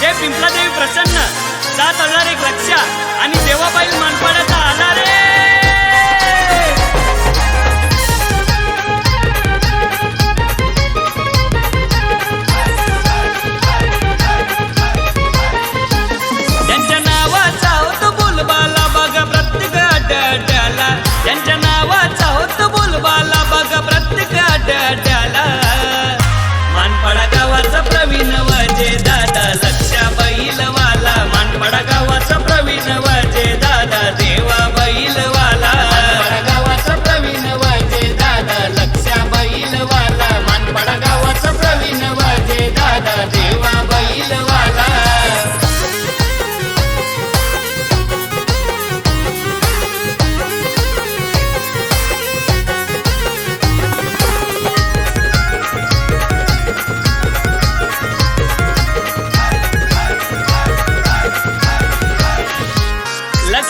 जय पिंपला देवी प्रसन्न. सात हजार एक रक्षा आणि देवाबाई मानपाड्याचा आधार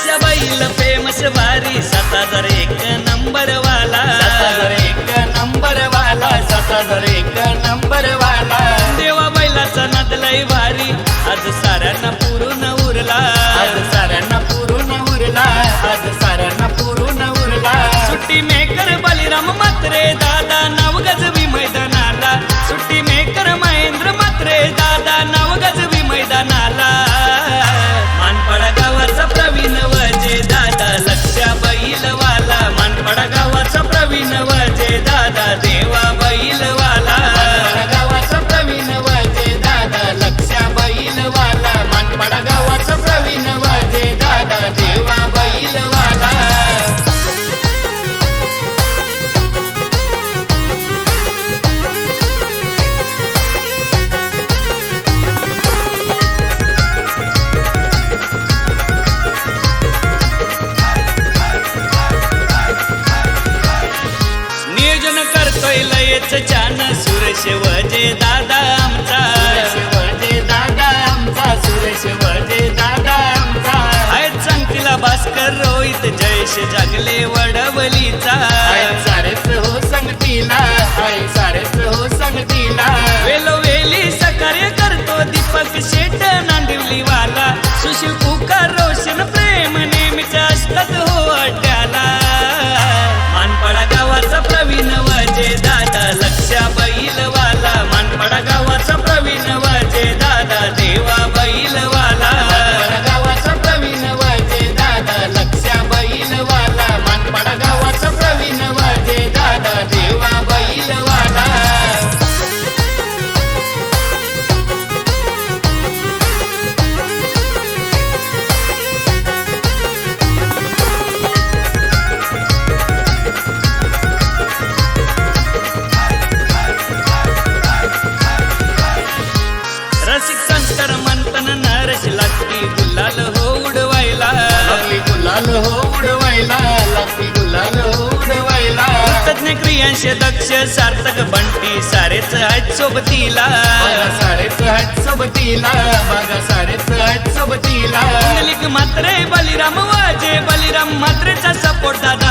आशा बैल फेमस वारी. सात हजार एक नंबर वाला. एक नंबर वाला सात हजार एक नंबर वाला. सुरेश वजे दादा आमचा. दादा आमचा सुरेश वजे दादा आमचा. आहेत सांगतीला भास्कर रोहित जयेश जागले वडवली. प्रयत्न क्रियांश दक्ष सार्थक बंटी सारेच आहेत सोबतीला. सारेच आहेत सोबतीला माझा सारेच आहेत सोबतीला. मात्र बलिराम वाजे बलिराम मात्रेचा सपोर्ट दादा.